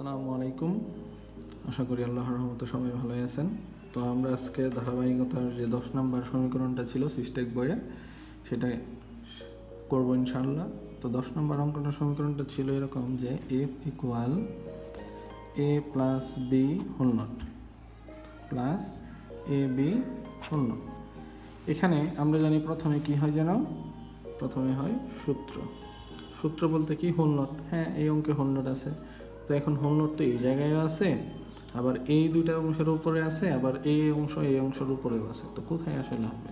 আসসালামু আলাইকুম। আশা করি আল্লাহর রহমতে সবাই ভালো আছেন। তো আমরা আজকে ধারাবাহিকতার যে দশ নম্বর সমীকরণটা ছিল সিস্টেক বইয়ে সেটা করব ইনশাল্লাহ তো দশ নম্বর অঙ্কটার সমীকরণটা ছিল এরকম যে F equal A plus B whole not plus A B whole not এখানে আমরা জানি প্রথমে কি হয় যেন? প্রথমে হয় সূত্র। সূত্র বলতে কি? হোল নট হ্যাঁ এই অঙ্কে হোল নট আছে। তো এখন হোল তো এই জায়গায়ও আছে, আবার এই দুইটা অংশের উপরে আছে, আবার এই অংশ, এই অংশের উপরেও আছে। তো কোথায় আসলে হবে?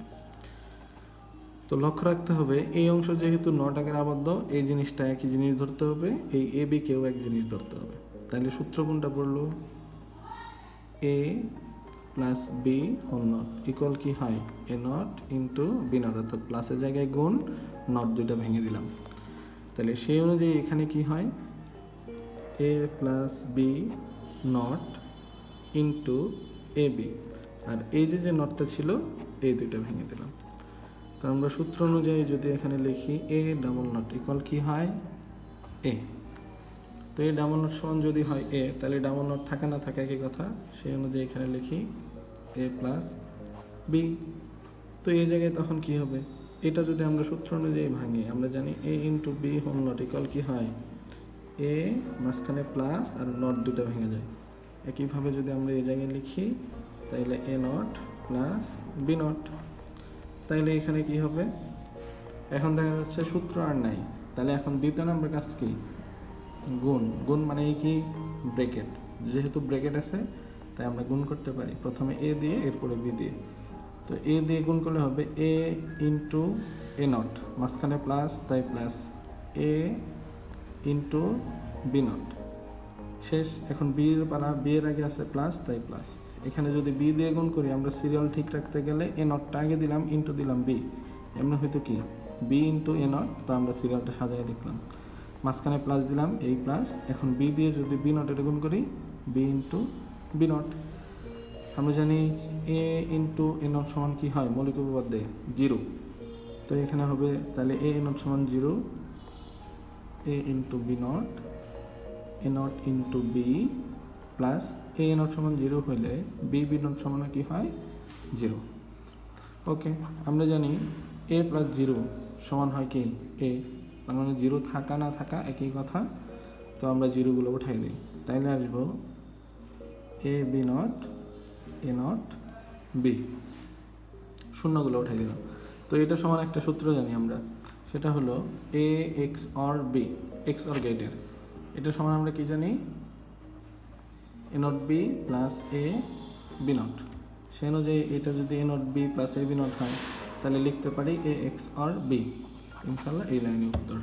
তো লক্ষ্য রাখতে হবে, এই অংশ যেহেতু ন টাকার আবদ্ধ, এই জিনিসটা একই জিনিস ধরতে হবে, এই এ বি কেও এক জিনিস ধরতে হবে। তাহলে সূত্র কোনটা পড়ল? A plus B whole not equal কি হয়? A not into B not অর্থাৎ প্লাসের জায়গায় গুণ নট দুইটা ভেঙে দিলাম। তাহলে সেই অনুযায়ী এখানে কি হয়? A plus B not into A B আর এই যে যে নটটা ছিল, এই দুইটা ভেঙে দিলাম। তো আমরা সূত্র অনুযায়ী যদি এখানে লিখি এ ডাবল নট ইকুয়াল কি হয়? এ তো এই ডাবল নট সমান যদি হয় এ তাহলে ডাবল নট থাকে না, থাকে একই কথা। সেই অনুযায়ী এখানে লিখি এ প্লাস বি তো এই জায়গায় তখন কি হবে? এটা যদি আমরা সূত্র অনুযায়ী ভাঙি, আমরা জানি A into B whole not equal কি হয়? এ মাঝখানে প্লাস আর নট দুটো ভেঙে যায়। একইভাবে যদি আমরা এই জায়গায় লিখি তাহলে A not plus B not তাইলে এখানে কি হবে? এখন দেখা যাচ্ছে সূত্র আর নাই। তাহলে এখন দ্বিতীয় নম্বর কাজ কি? গুণ। গুণ মানে কি? ব্রেকেট যেহেতু ব্রেকেট আছে, তাই আমরা গুণ করতে পারি। প্রথমে এ দিয়ে, এরপরে বি দিয়ে। তো এ দিয়ে গুণ করলে হবে এ ইন্টু এ নট মাঝখানে প্লাস তাই plus A into B not শেষ, এখন বিয়ের পালা বি এর আগে আছে প্লাস তাই প্লাস এখানে যদি বি দিয়ে গুণ করি, আমরা সিরিয়াল ঠিক রাখতে গেলে এ নটটা আগে দিলাম ইন্টু দিলাম বি এমনি হয়তো কি? বি ইন্টু এ নট তো আমরা সিরিয়ালটা সাজায় লিখলাম মাঝখানে প্লাস দিলাম, এই প্লাস এখন বি দিয়ে যদি বি নটের গুণ করি বি ইন্টু বি নট আমরা জানি এ ইন্টু এ নট সমান কি হয়? মৌলিক উপপাদ্যে জিরো তো এখানে হবে, তাহলে এ নট সমান zero A into B not A not into B plus A not সমান জিরো হইলে বি বি নট সমান কি হয়? জিরো ওকে আমরা জানি এ প্লাস জিরো সমান হয় কি? এ তার মানে জিরো থাকা না থাকা একই কথা। তো আমরা জিরোগুলো উঠাই দিই। তাইলে আসব A B not A not B শূন্যগুলো উঠাই দিলাম। তো এটা সমান একটা সূত্র জানি আমরা। সেটা হলো A X or B X or গেটের এটা সমান আমরা কী জানি? A not B plus A B not সে অনুযায়ী এটা যদি A not B plus A B not হয়, তাহলে লিখতে পারি এ এক্স অর বি ইনশাল্লাহ এই লাইনে উত্তর।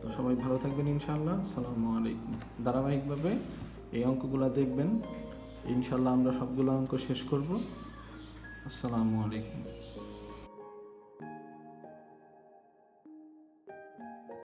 তো সবাই ভালো থাকবেন ইনশাল্লাহ সালামু আলাইকুম। ধারাবাহিকভাবে এই অঙ্কগুলো দেখবেন। ইনশাল্লাহ আমরা সবগুলো অঙ্ক শেষ করব। আসসালামু আলাইকুম।